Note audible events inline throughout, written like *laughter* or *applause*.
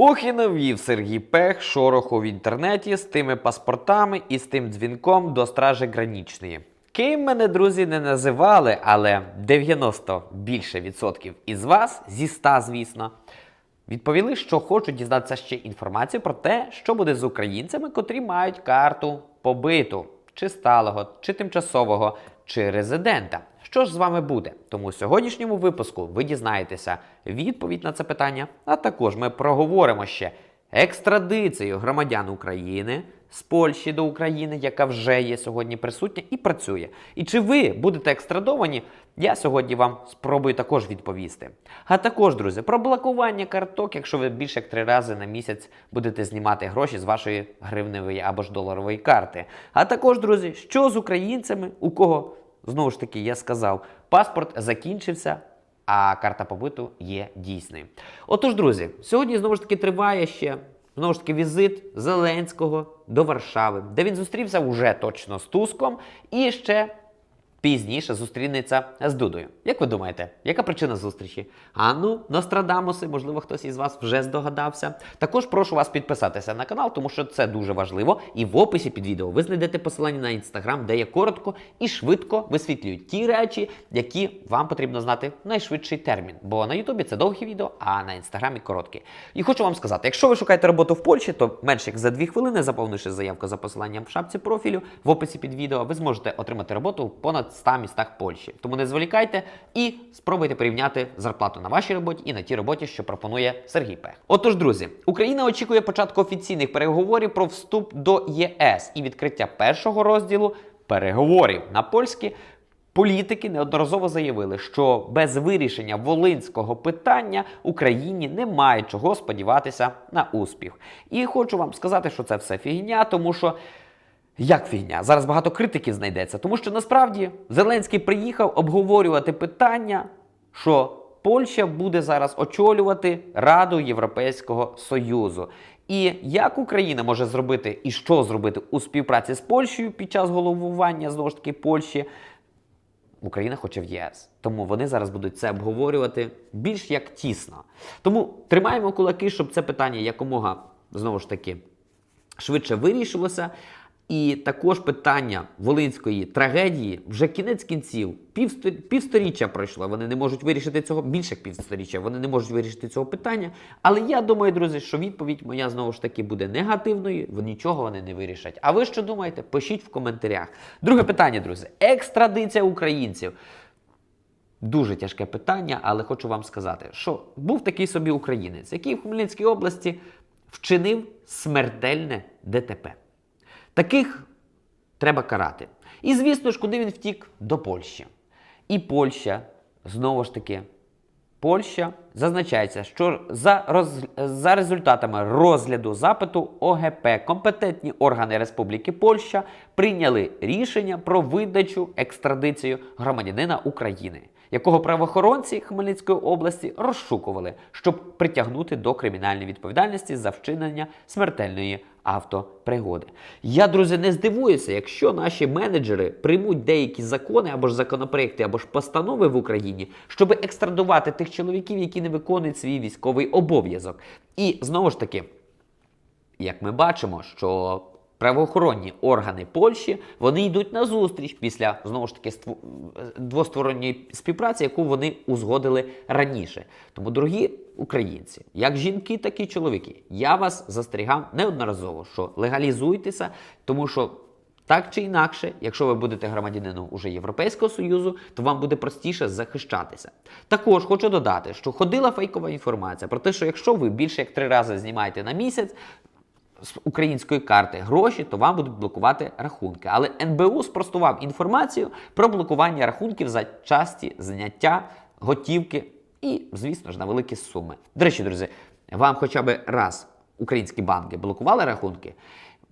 Ох і Сергій Пех шороху в інтернеті з тими паспортами і з тим дзвінком до стражі гранічної. Ким мене, друзі, не називали, але 90 більше відсотків із вас, зі 100, звісно, відповіли, що хочуть дізнатися ще інформацію про те, що буде з українцями, котрі мають карту побиту, чи сталого, чи тимчасового, чи резидента. Що ж з вами буде? Тому в сьогоднішньому випуску ви дізнаєтеся відповідь на це питання, а також ми проговоримо ще екстрадицію громадян України з Польщі до України, яка вже є сьогодні присутня і працює. І чи ви будете екстрадовані? Я сьогодні вам спробую також відповісти. А також, друзі, про блокування карток, якщо ви більше як три рази на місяць будете знімати гроші з вашої гривневої або ж доларової карти. А також, друзі, що з українцями, у кого знову ж таки я сказав, паспорт закінчився. А карта побиту є дійсною. Отож, друзі, сьогодні знову ж таки триває ще знову ж таки візит Зеленського до Варшави, де він зустрівся уже точно з Туском і ще пізніше зустрінеться з Дудою. Як ви думаєте, яка причина зустрічі? А ну, Нострадамуси, можливо, хтось із вас вже здогадався. Також прошу вас підписатися на канал, тому що це дуже важливо. І в описі під відео ви знайдете посилання на інстаграм, де я коротко і швидко висвітлюю ті речі, які вам потрібно знати в найшвидший термін. Бо на Ютубі це довгі відео, а на інстаграмі короткі. І хочу вам сказати, якщо ви шукаєте роботу в Польщі, то менш як за 2 хвилини, заповнивши заявку за посиланням в шапці профілю в описі під відео, ви зможете отримати роботу в понад 100 містах Польщі. Тому не зволікайте і спробуйте порівняти зарплату на вашій роботі і на тій роботі, що пропонує Сергій Пех. Отож, друзі, Україна очікує початку офіційних переговорів про вступ до ЄС і відкриття першого розділу переговорів на польські. Політики неодноразово заявили, що без вирішення волинського питання Україні немає чого сподіватися на успіх. І хочу вам сказати, що це все фігня, тому що як фігня? Зараз багато критиків знайдеться, тому що насправді Зеленський приїхав обговорювати питання, що Польща буде зараз очолювати Раду Європейського Союзу. І як Україна може зробити і що зробити у співпраці з Польщею під час головування знову ж таки Польщі? Україна хоче в ЄС. Тому вони зараз будуть це обговорювати більш як тісно. Тому тримаємо кулаки, щоб це питання якомога знову ж таки швидше вирішилося. І також питання волинської трагедії вже кінець кінців. Півсторіччя пройшло. Вони не можуть вирішити цього більше півсторіччя. Вони не можуть вирішити цього питання. Але я думаю, друзі, що відповідь моя знову ж таки буде негативною. Нічого вони не вирішать. А ви що думаєте? Пишіть в коментарях. Друге питання, друзі: екстрадиція українців. Дуже тяжке питання, але хочу вам сказати, що був такий собі українець, який в Хмельницькій області вчинив смертельне ДТП. Таких треба карати. І звісно ж, куди він втік? До Польщі. І Польща, знову ж таки, Польща зазначається, що за, роз... за результатами розгляду запиту ОГП компетентні органи Республіки Польща прийняли рішення про видачу екстрадицію громадянина України, якого правоохоронці Хмельницької області розшукували, щоб притягнути до кримінальної відповідальності за вчинення смертельної автопригоди. Я, друзі, не здивуюся, якщо наші менеджери приймуть деякі закони або ж законопроекти, або ж постанови в Україні, щоб екстрадувати тих чоловіків, які не виконують свій військовий обов'язок. І знову ж таки, як ми бачимо, що правоохоронні органи Польщі вони йдуть на зустріч після знову ж таки ству- двосторонньої співпраці, яку вони узгодили раніше. Тому, дорогі українці, як жінки, так і чоловіки, я вас застерігав неодноразово, що легалізуйтеся, тому що. Так чи інакше, якщо ви будете громадянином уже Європейського Союзу, то вам буде простіше захищатися. Також хочу додати, що ходила фейкова інформація про те, що якщо ви більше як три рази знімаєте на місяць з української карти гроші, то вам будуть блокувати рахунки. Але НБУ спростував інформацію про блокування рахунків за часті зняття готівки і, звісно ж, на великі суми. До речі, друзі, вам хоча б раз українські банки блокували рахунки.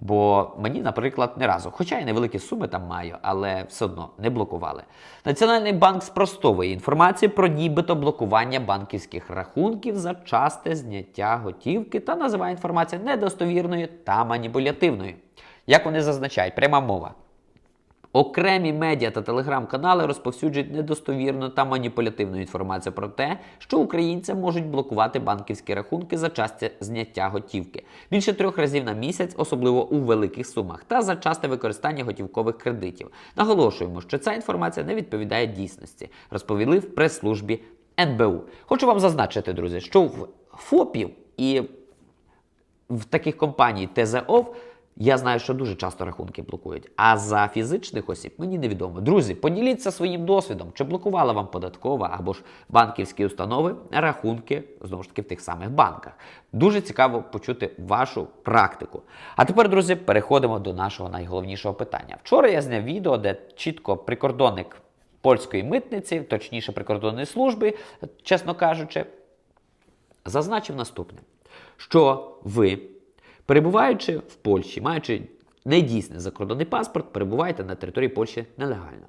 Бо мені, наприклад, не разу, хоча й невеликі суми там маю, але все одно не блокували. Національний банк спростовує інформацію про нібито блокування банківських рахунків за часте зняття готівки та називає інформацію недостовірною та маніпулятивною. Як вони зазначають, пряма мова. Окремі медіа та телеграм-канали розповсюджують недостовірну та маніпулятивну інформацію про те, що українці можуть блокувати банківські рахунки за часте зняття готівки більше трьох разів на місяць, особливо у великих сумах, та за часте використання готівкових кредитів. Наголошуємо, що ця інформація не відповідає дійсності, розповіли в прес-службі НБУ. Хочу вам зазначити, друзі, що в ФОПів і в таких компаній ТЗОВ я знаю, що дуже часто рахунки блокують. А за фізичних осіб мені невідомо. Друзі, поділіться своїм досвідом, чи блокувала вам податкова або ж банківські установи рахунки знову ж таки в тих самих банках. Дуже цікаво почути вашу практику. А тепер, друзі, переходимо до нашого найголовнішого питання. Вчора я зняв відео, де чітко прикордонник польської митниці, точніше прикордонної служби, чесно кажучи, зазначив наступне: що ви, перебуваючи в Польщі, маючи недійсний закордонний паспорт, перебуваєте на території Польщі нелегально.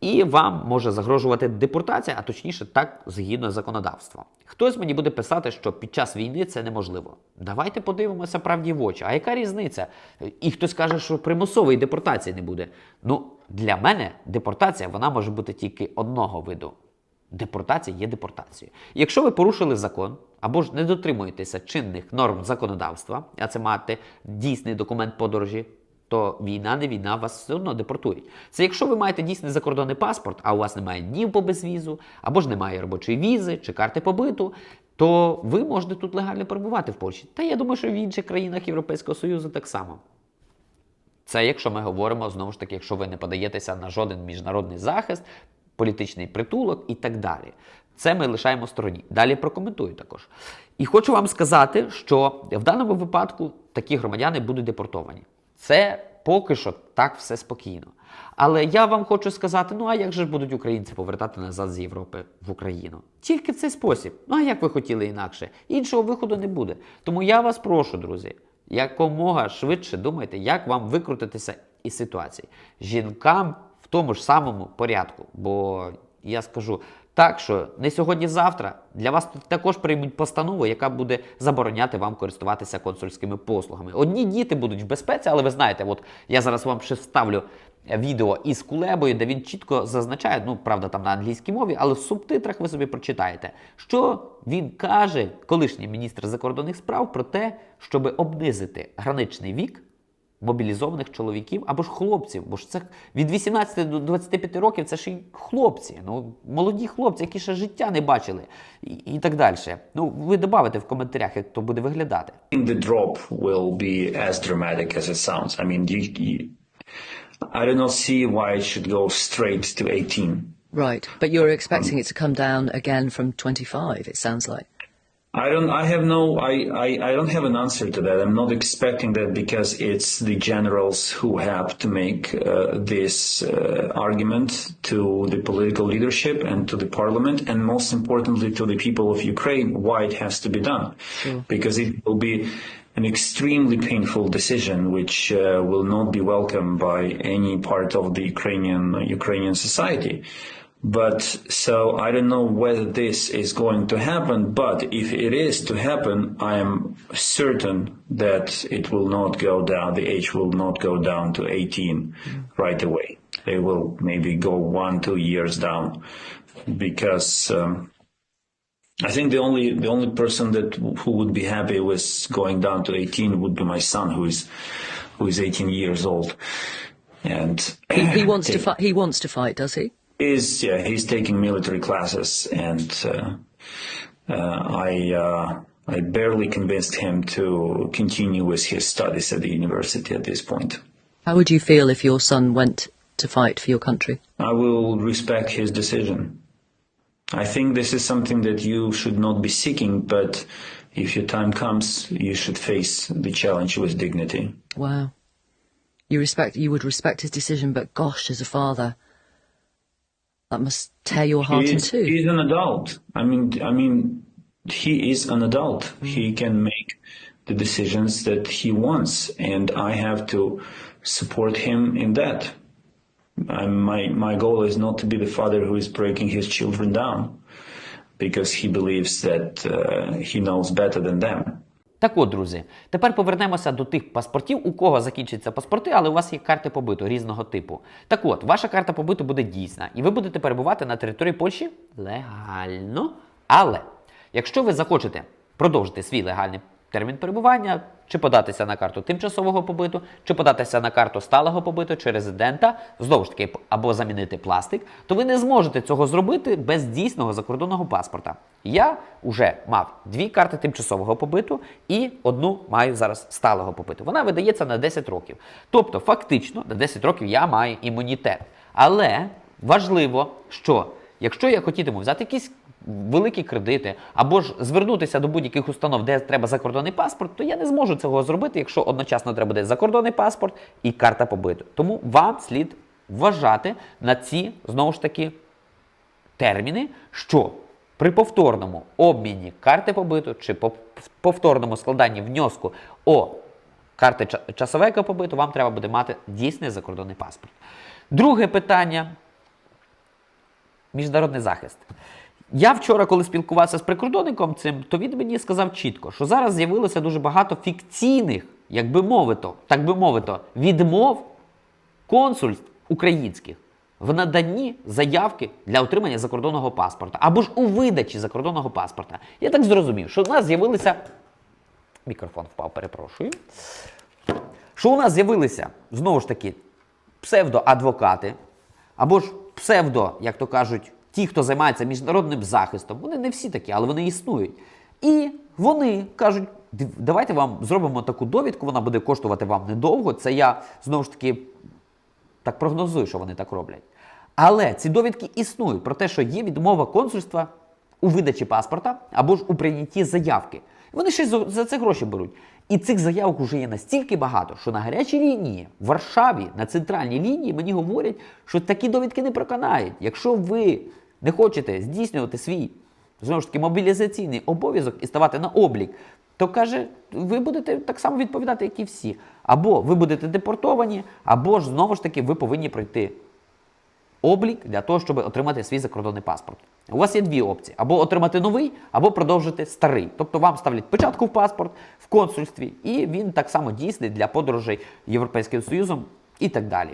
І вам може загрожувати депортація, а точніше, так згідно законодавства. Хтось мені буде писати, що під час війни це неможливо. Давайте подивимося правді в очі. А яка різниця? І хтось каже, що примусової депортації не буде. Ну, для мене депортація вона може бути тільки одного виду. Депортація є депортацією. Якщо ви порушили закон або ж не дотримуєтеся чинних норм законодавства, а це мати дійсний документ подорожі, то війна не війна, вас все одно депортують. Це якщо ви маєте дійсний закордонний паспорт, а у вас немає днів по безвізу, або ж немає робочої візи чи карти побиту, то ви можете тут легально перебувати в Польщі. Та я думаю, що в інших країнах Європейського Союзу так само. Це якщо ми говоримо знову ж таки, якщо ви не подаєтеся на жоден міжнародний захист, політичний притулок і так далі. Це ми лишаємо стороні. Далі прокоментую також. І хочу вам сказати, що в даному випадку такі громадяни будуть депортовані. Це поки що так все спокійно. Але я вам хочу сказати: ну а як же ж будуть українці повертати назад з Європи в Україну? Тільки в цей спосіб. Ну а як ви хотіли інакше? Іншого виходу не буде. Тому я вас прошу, друзі, якомога швидше думайте, як вам викрутитися із ситуації. Жінкам тому ж самому порядку. Бо я скажу так, що не сьогодні-завтра для вас також приймуть постанову, яка буде забороняти вам користуватися консульськими послугами. Одні діти будуть в безпеці, але ви знаєте, от я зараз вам ще вставлю відео із Кулебою, де він чітко зазначає, ну правда, там на англійській мові, але в субтитрах ви собі прочитаєте, що він каже, колишній міністр закордонних справ, про те, щоб обнизити граничний вік мобілізованих чоловіків або ж хлопців. Бо ж це від 18 до 25 років це ж і хлопці, ну молоді хлопці, які ще життя не бачили, і, і так далі. Ну, ви додавите в коментарях, як то буде виглядати. the drop will be as dramatic as it sounds. I mean, you, you, I do not see why it should go straight to 18. Right, but you're expecting it to come down again from 25, it sounds like. I don't. I have no. I, I. I don't have an answer to that. I'm not expecting that because it's the generals who have to make uh, this uh, argument to the political leadership and to the parliament, and most importantly to the people of Ukraine, why it has to be done, because it will be an extremely painful decision, which uh, will not be welcomed by any part of the Ukrainian Ukrainian society. But so I don't know whether this is going to happen, but if it is to happen, I am certain that it will not go down, the age will not go down to 18 right away. They will maybe go one, two years down because, um, I think the only, the only person that, who would be happy with going down to 18 would be my son, who is, who is 18 years old. And He, he wants to *clears throat* fight. He wants to fight, does he? Is yeah he's taking military classes and uh, uh, I uh, I barely convinced him to continue with his studies at the university at this point. How would you feel if your son went to fight for your country? I will respect his decision. I think this is something that you should not be seeking, but if your time comes, you should face the challenge with dignity. Wow. You respect. You would respect his decision, but gosh, as a father, that must tear your heart in He's, two. he's an adult. I mean, I mean, he is an adult. He can make the decisions that he wants, and I have to support him in that. i my my goal is not to be the father who is breaking his children down because he believes that uh, he knows better than them. Так от, друзі, тепер повернемося до тих паспортів, у кого закінчаться паспорти, але у вас є карти побиту різного типу. Так от, ваша карта побиту буде дійсна, і ви будете перебувати на території Польщі легально. Але якщо ви захочете продовжити свій легальний термін перебування, чи податися на карту тимчасового побиту, чи податися на карту сталого побиту чи резидента, знову ж таки, або замінити пластик, то ви не зможете цього зробити без дійсного закордонного паспорта. Я вже мав дві карти тимчасового побиту і одну маю зараз сталого побиту. Вона видається на 10 років. Тобто, фактично, на 10 років я маю імунітет. Але важливо, що якщо я хотітиму взяти якісь великі кредити, або ж звернутися до будь-яких установ, де треба закордонний паспорт, то я не зможу цього зробити, якщо одночасно треба буде закордонний паспорт і карта побиту. Тому вам слід вважати на ці знову ж таки терміни, що при повторному обміні карти побиту чи по повторному складанні внеску о карти ча- часовика побиту, вам треба буде мати дійсний закордонний паспорт. Друге питання міжнародний захист. Я вчора, коли спілкувався з прикордонником цим, то він мені сказав чітко, що зараз з'явилося дуже багато фікційних, як би мовито, так би мовито, відмов консульств українських в наданні заявки для отримання закордонного паспорта або ж у видачі закордонного паспорта. Я так зрозумів, що в нас з'явилися. Мікрофон впав, перепрошую. Що у нас з'явилися знову ж таки псевдоадвокати, або ж псевдо, як то кажуть, ті, хто займається міжнародним захистом, вони не всі такі, але вони існують. І вони кажуть, давайте вам зробимо таку довідку, вона буде коштувати вам недовго. Це я знову ж таки так прогнозую, що вони так роблять. Але ці довідки існують про те, що є відмова консульства у видачі паспорта або ж у прийнятті заявки. Вони ще за це гроші беруть. І цих заявок вже є настільки багато, що на гарячій лінії в Варшаві на центральній лінії мені говорять, що такі довідки не проканають. Якщо ви не хочете здійснювати свій знову ж таки мобілізаційний обов'язок і ставати на облік, то каже, ви будете так само відповідати, як і всі. Або ви будете депортовані, або ж знову ж таки ви повинні пройти облік для того, щоб отримати свій закордонний паспорт. У вас є дві опції: або отримати новий, або продовжити старий. Тобто вам ставлять печатку в паспорт в консульстві, і він так само дійсний для подорожей Європейським Союзом і так далі.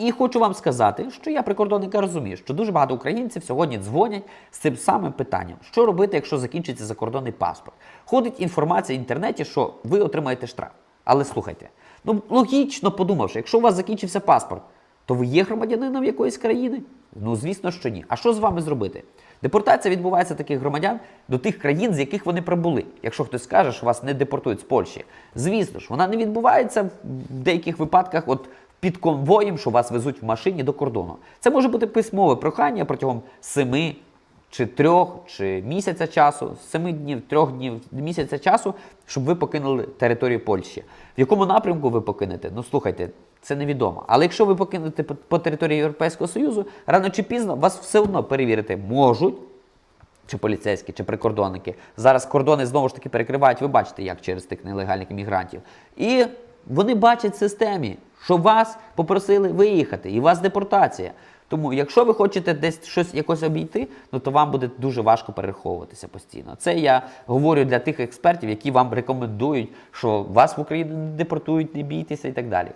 І хочу вам сказати, що я прикордонника розумію, що дуже багато українців сьогодні дзвонять з цим самим питанням, що робити, якщо закінчиться закордонний паспорт. Ходить інформація в інтернеті, що ви отримаєте штраф. Але слухайте, ну логічно подумавши, якщо у вас закінчився паспорт, то ви є громадянином якоїсь країни? Ну, звісно, що ні. А що з вами зробити? Депортація відбувається таких громадян до тих країн, з яких вони прибули. Якщо хтось скаже, що вас не депортують з Польщі, звісно ж, вона не відбувається в деяких випадках, от під конвоєм, що вас везуть в машині до кордону. Це може бути письмове прохання протягом семи чи трьох, чи місяця часу, семи днів, трьох днів, місяця часу, щоб ви покинули територію Польщі. В якому напрямку ви покинете? Ну слухайте, це невідомо. Але якщо ви покинете по, території Європейського Союзу, рано чи пізно вас все одно перевірити можуть. Чи поліцейські, чи прикордонники. Зараз кордони знову ж таки перекривають, ви бачите, як через тих нелегальних іммігрантів. І вони бачать в системі, що вас попросили виїхати, і у вас депортація. Тому, якщо ви хочете десь щось якось обійти, ну то вам буде дуже важко перераховуватися постійно. Це я говорю для тих експертів, які вам рекомендують, що вас в Україну не депортують, не бійтеся і так далі.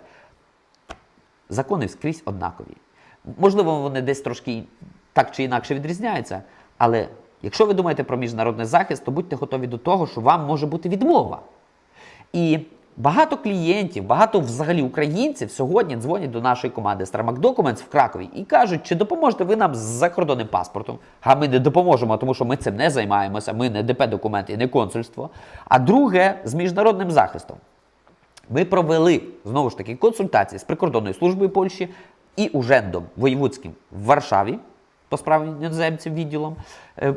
Закони скрізь однакові. Можливо, вони десь трошки так чи інакше відрізняються, але якщо ви думаєте про міжнародний захист, то будьте готові до того, що вам може бути відмова. І багато клієнтів, багато взагалі українців сьогодні дзвонять до нашої команди Starmac Documents в Кракові і кажуть, чи допоможете ви нам з закордонним паспортом? А ми не допоможемо, тому що ми цим не займаємося, ми не ДП документи і не консульство. А друге з міжнародним захистом. Ми провели знову ж таки консультації з прикордонною службою Польщі і ужендом воєвудським в Варшаві по справам іноземців відділом, е,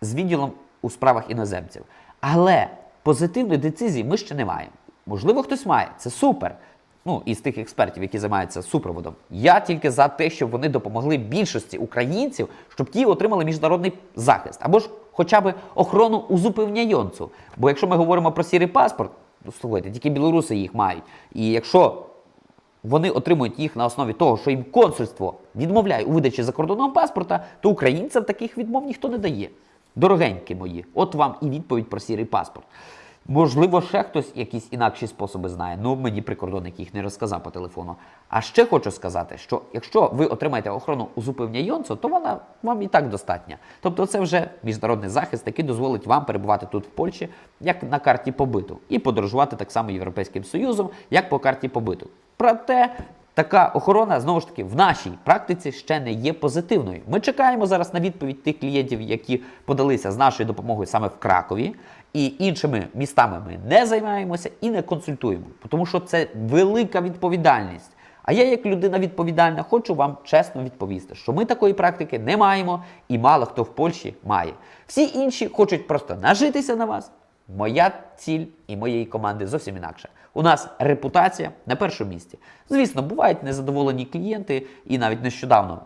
з відділом у справах іноземців. Але позитивної децизії ми ще не маємо. Можливо, хтось має. Це супер. Ну, із тих експертів, які займаються супроводом. Я тільки за те, щоб вони допомогли більшості українців, щоб ті отримали міжнародний захист або ж хоча б охорону узупевняйонцу. Бо якщо ми говоримо про сірий паспорт, ну слухайте, тільки білоруси їх мають. І якщо вони отримують їх на основі того, що їм консульство відмовляє у видачі закордонного паспорта, то українцям таких відмов ніхто не дає. Дорогенькі мої, от вам і відповідь про сірий паспорт. Можливо, ще хтось якісь інакші способи знає. Ну мені прикордонник їх не розказав по телефону. А ще хочу сказати, що якщо ви отримаєте охорону у зупиння Йонцо, то вона вам і так достатня. Тобто, це вже міжнародний захист, який дозволить вам перебувати тут в Польщі як на карті побиту, і подорожувати так само Європейським Союзом, як по карті побиту. Проте така охорона знову ж таки в нашій практиці ще не є позитивною. Ми чекаємо зараз на відповідь тих клієнтів, які подалися з нашою допомогою саме в Кракові. І іншими містами ми не займаємося і не консультуємо, тому що це велика відповідальність. А я, як людина відповідальна, хочу вам чесно відповісти, що ми такої практики не маємо, і мало хто в Польщі має. Всі інші хочуть просто нажитися на вас. Моя ціль і моєї команди зовсім інакша. У нас репутація на першому місці. Звісно, бувають незадоволені клієнти, і навіть нещодавно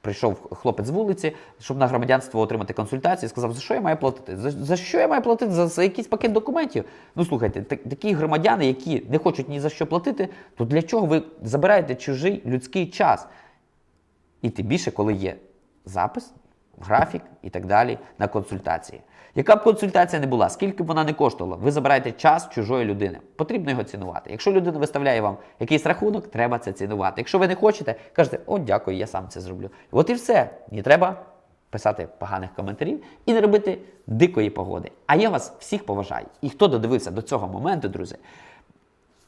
прийшов хлопець з вулиці, щоб на громадянство отримати консультацію, сказав, за що я маю платити? За, за що я маю платити? За, за якийсь пакет документів? Ну слухайте, так- такі громадяни, які не хочуть ні за що платити, то для чого ви забираєте чужий людський час? І тим більше, коли є запис, графік і так далі на консультації. Яка б консультація не була, скільки б вона не коштувала, ви забираєте час чужої людини. Потрібно його цінувати. Якщо людина виставляє вам якийсь рахунок, треба це цінувати. Якщо ви не хочете, кажете, о, дякую, я сам це зроблю. От і все. Не треба писати поганих коментарів і не робити дикої погоди. А я вас всіх поважаю. І хто додивився до цього моменту, друзі,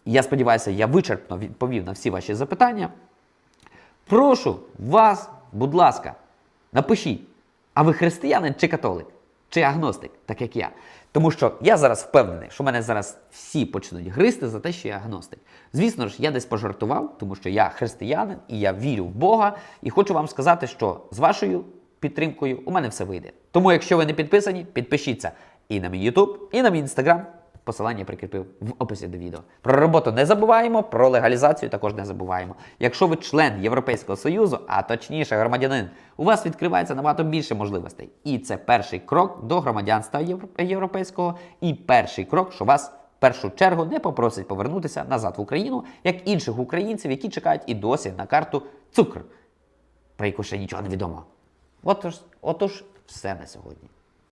я сподіваюся, я вичерпно відповів на всі ваші запитання. Прошу вас, будь ласка, напишіть, а ви християнин чи католик, чи агностик, так як я. Тому що я зараз впевнений, що мене зараз всі почнуть гризти за те, що я агностик. Звісно ж, я десь пожартував, тому що я християнин і я вірю в Бога. І хочу вам сказати, що з вашою підтримкою у мене все вийде. Тому, якщо ви не підписані, підпишіться і на мій YouTube, і на мій Instagram. Посилання прикріпив в описі до відео. Про роботу не забуваємо, про легалізацію також не забуваємо. Якщо ви член Європейського Союзу, а точніше громадянин, у вас відкривається набагато більше можливостей. І це перший крок до громадянства європейського, і перший крок, що вас в першу чергу не попросять повернутися назад в Україну, як інших українців, які чекають і досі на карту цукр, про яку ще нічого не відомо. Отож, отож, все на сьогодні.